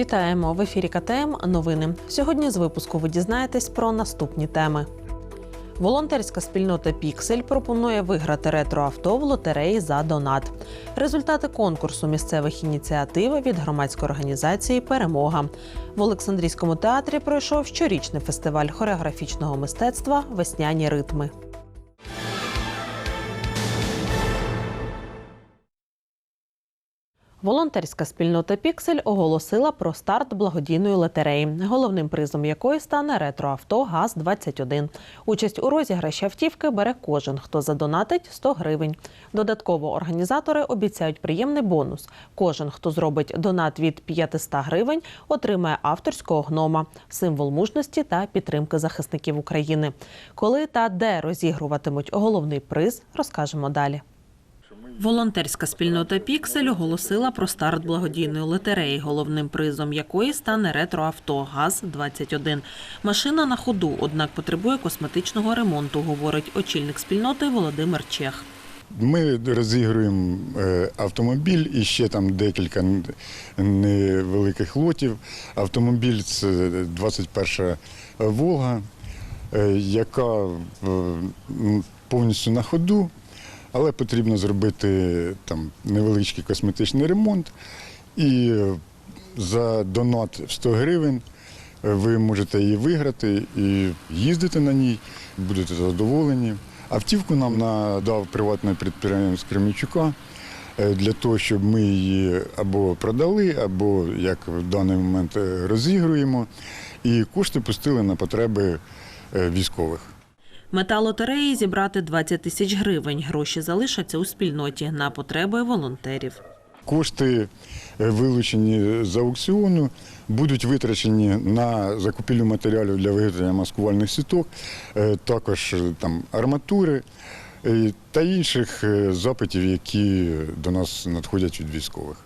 Вітаємо в ефірі КТМ. Новини. Сьогодні з випуску ви дізнаєтесь про наступні теми. Волонтерська спільнота Піксель пропонує виграти ретроавто в лотереї за донат. Результати конкурсу місцевих ініціатив від громадської організації Перемога в Олександрійському театрі пройшов щорічний фестиваль хореографічного мистецтва Весняні ритми. Волонтерська спільнота Піксель оголосила про старт благодійної лотереї, головним призом якої стане ретроавто ГАЗ-21. Участь у розіграші автівки бере кожен, хто задонатить 100 гривень. Додатково організатори обіцяють приємний бонус. Кожен, хто зробить донат від 500 гривень, отримає авторського гнома, символ мужності та підтримки захисників України. Коли та де розігруватимуть головний приз, розкажемо далі. Волонтерська спільнота Піксель оголосила про старт благодійної лотереї, головним призом якої стане ретроавто ГАЗ-21. Машина на ходу, однак потребує косметичного ремонту, говорить очільник спільноти Володимир Чех. Ми розігруємо е, автомобіль і ще там декілька невеликих лотів. Автомобіль це 21 Волга, е, яка е, повністю на ходу, але потрібно зробити там невеличкий косметичний ремонт. І е, за донат в 100 гривень е, ви можете її виграти і їздити на ній, будете задоволені. Автівку нам надав приватне підприємство Кремічука е, для того, щоб ми її або продали, або як в даний момент розігруємо. І кошти пустили на потреби військових. Мета лотереї зібрати 20 тисяч гривень. Гроші залишаться у спільноті на потреби волонтерів. Кошти, е, вилучені з аукціону, будуть витрачені на закупівлю матеріалів для виготовлення маскувальних сіток, е, також е, там арматури та інших запитів, які до нас надходять від військових.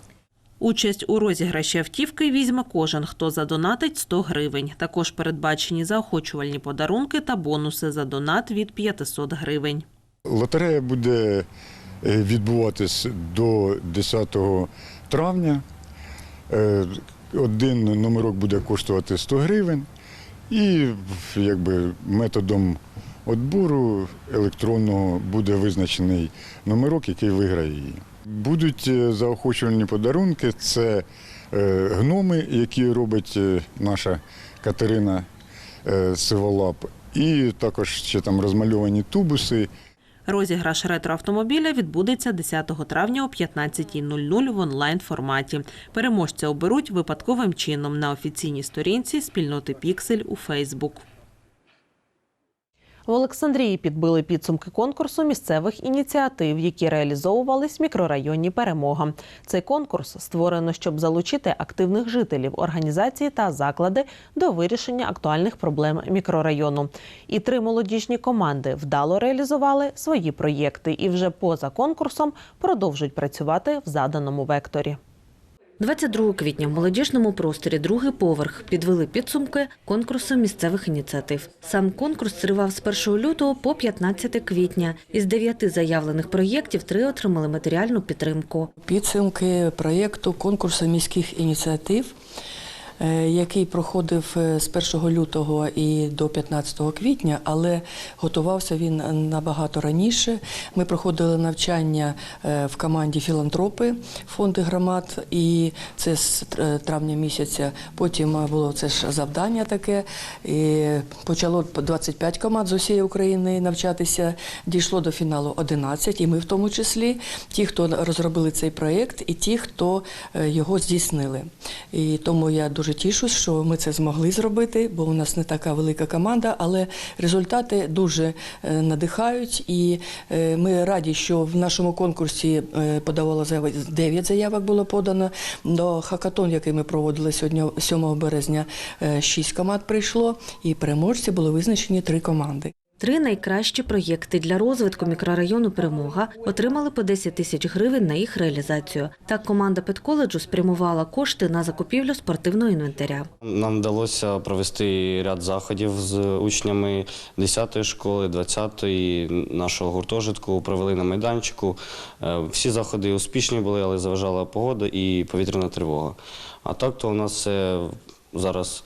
Участь у розіграші автівки візьме кожен, хто задонатить 100 гривень. Також передбачені заохочувальні подарунки та бонуси за донат від 500 гривень. Лотерея буде е, відбуватись до 10 травня. Е, Один номерок буде коштувати 100 гривень. І якби, методом відбору електронного буде визначений номерок, який виграє її. Будуть е, заохочувальні подарунки. Це е, гноми, які робить е, наша Катерина Сиволап, і також ще там розмальовані тубуси. Розіграш ретроавтомобіля відбудеться 10 травня о 15.00 в онлайн форматі. Переможця оберуть випадковим чином на офіційній сторінці спільноти Піксель у Фейсбук. В Олександрії підбили підсумки конкурсу місцевих ініціатив, які реалізовувались в мікрорайоні Перемога. Цей конкурс створено, щоб залучити активних жителів, організації та заклади до вирішення актуальних проблем мікрорайону. І три молодіжні команди вдало реалізували свої проєкти і вже поза конкурсом продовжують працювати в заданому векторі. 22 квітня в молодіжному просторі другий поверх підвели підсумки конкурсу місцевих ініціатив. Сам конкурс тривав з 1 лютого по 15 квітня. Із дев'яти заявлених проєктів три отримали матеріальну підтримку. Підсумки проєкту конкурсу міських ініціатив, який проходив е, з 1 лютого і до 15 квітня, але готувався він набагато раніше. Ми проходили навчання е, в команді філантропи фонди громад, і це з е, травня місяця. Потім е, було це ж завдання таке. І почало 25 команд з усієї України навчатися. Дійшло до фіналу 11, і ми в тому числі ті, хто розробили цей проєкт, і ті, хто е, його здійснили. І тому я дуже тішусь, що ми це змогли зробити, бо у нас не така велика команда, але результати дуже е, надихають. І е, ми раді, що в нашому конкурсі е, подавало заяви 9 заявок було подано. До хакатон, який ми проводили сьогодні, 7 березня, 6 команд прийшло, і переможці були визначені три команди. Три найкращі проєкти для розвитку мікрорайону Перемога отримали по 10 тисяч гривень на їх реалізацію. Так команда педколеджу спрямувала кошти на закупівлю спортивного інвентаря. Нам вдалося провести ряд заходів з учнями 10-ї школи, 20-ї нашого гуртожитку. Провели на майданчику. Е, Всі заходи успішні були, але заважала погода і повітряна тривога. А так то у нас зараз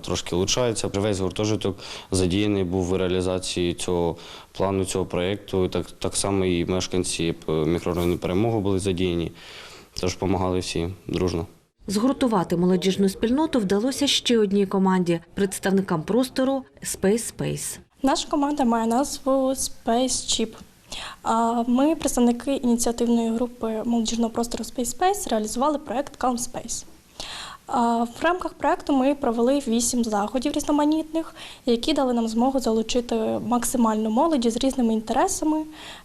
трошки влучається. Весь гуртожиток задіяний був в реалізації цього плану, цього проєкту. Так, так само і мешканці е, мікрорайону перемоги були задіяні. Тож допомагали всі дружно. Згуртувати молодіжну спільноту вдалося ще одній команді представникам простору Space Space. Наша команда має назву Space Chip. А Ми, представники ініціативної групи молодіжного простору Space Space, реалізували проект Calm Space. В рамках проекту ми провели вісім заходів різноманітних, які дали нам змогу залучити максимальну молоді з різними інтересами,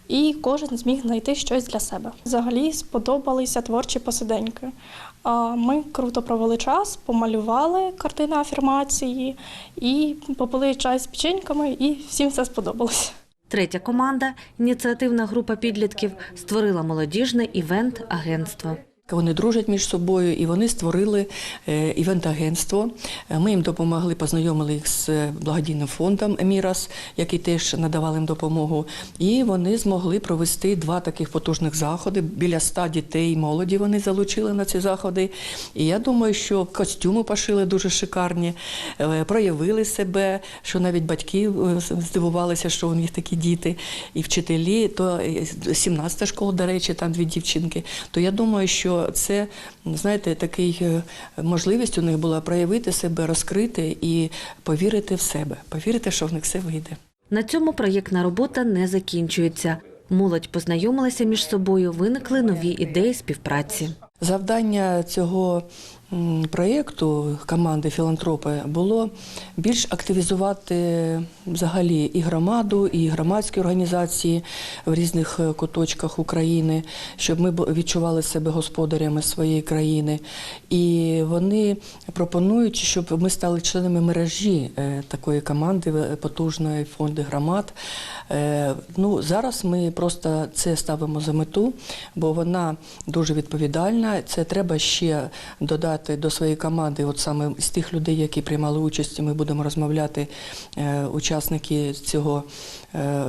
і кожен зміг знайти щось для себе. Взагалі сподобалися творчі посиденьки. Ми круто провели час, помалювали картини афірмації і попили чай з печеньками, і всім все сподобалося. Третя команда, ініціативна група підлітків, створила молодіжне івент-агентство. Вони дружать між собою і вони створили е, івент-агентство. Е, Ми їм допомогли, познайомили їх з е, благодійним фондом Емірас, який теж надавав їм допомогу. І вони змогли провести два таких потужних заходи. Біля ста дітей і молоді вони залучили на ці заходи. І я думаю, що костюми пошили дуже шикарні, проявили себе, що навіть батьки здивувалися, що у них такі діти, і вчителі, то 17 школа, до речі, там дві дівчинки. То я думаю, що це, знаєте, такий е, можливість у них була проявити себе, розкрити і повірити в себе, повірити, що в них все вийде. На цьому проєктна робота не закінчується. Молодь познайомилася між собою, виникли нові ідеї співпраці. Завдання цього проєкту команди філантропи було більш активізувати взагалі і громаду, і громадські організації в різних е, куточках України, щоб ми відчували себе господарями своєї країни. І вони пропонують, щоб ми стали членами мережі е, такої команди потужної фонду громад. Е, Ну, зараз ми просто це ставимо за мету, бо вона дуже відповідальна. Це треба ще додати до своєї команди, от саме з тих людей, які приймали участь, ми будемо розмовляти. е, Учасники цього е,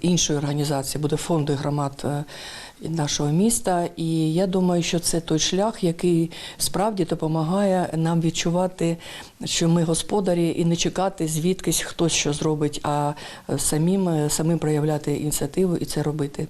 іншої організації буде фонду громад. е, Нашого міста, і я думаю, що це той шлях, який справді допомагає нам відчувати, що ми господарі, і не чекати звідкись хтось що зробить, а самим, самим проявляти ініціативу і це робити.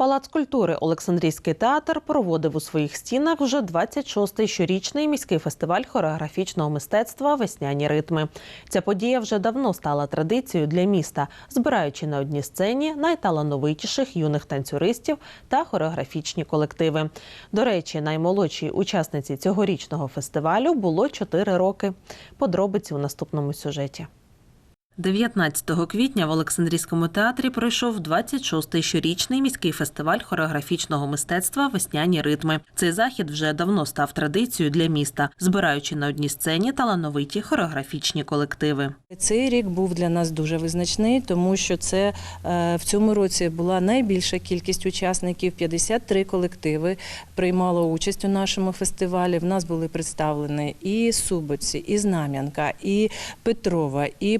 Палац культури Олександрійський театр проводив у своїх стінах вже 26-й щорічний міський фестиваль хореографічного мистецтва Весняні ритми. Ця подія вже давно стала традицією для міста, збираючи на одній сцені найталановитіших юних танцюристів та хореографічні колективи. До речі, наймолодшій учасниці цьогорічного фестивалю було 4 роки. Подробиці у наступному сюжеті. 19 квітня в Олександрійському театрі пройшов 26-й щорічний міський фестиваль хореографічного мистецтва Весняні ритми. Цей захід вже давно став традицією для міста, збираючи на одній сцені талановиті хореографічні колективи. Цей рік був для нас дуже визначний, тому що це е, в цьому році була найбільша кількість учасників. 53 колективи приймало участь у нашому фестивалі. В нас були представлені і Субоці, і Знам'янка, і Петрова, і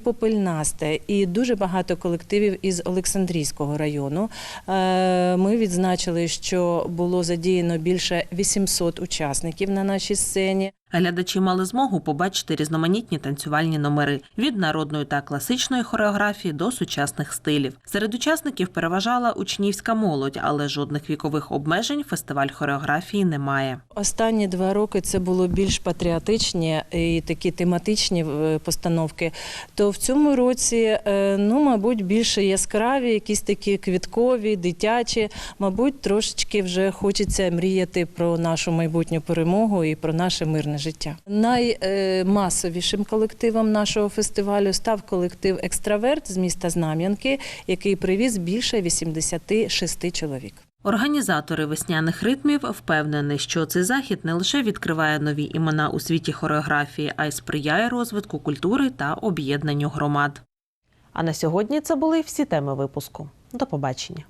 Попельнасте, і дуже багато колективів із Олександрійського району. Е, Ми відзначили, що було задіяно більше 800 учасників на нашій сцені. Глядачі мали змогу побачити різноманітні танцювальні номери від народної та класичної хореографії до сучасних стилів. Серед учасників переважала учнівська молодь, але жодних вікових обмежень фестиваль хореографії не має. Останні два роки це було більш патріотичні і такі тематичні е, постановки. То в цьому році, е, ну, мабуть, більше яскраві, якісь такі квіткові, дитячі. Мабуть, трошечки вже хочеться мріяти про нашу майбутню перемогу і про наше мирне життя. Наймасовішим колективом нашого фестивалю став колектив Екстраверт з міста Знам'янки, який привіз більше 86 чоловік. Організатори весняних ритмів впевнені, що цей захід не лише відкриває нові імена у світі хореографії, а й сприяє розвитку культури та об'єднанню громад. А на сьогодні це були всі теми випуску. До побачення.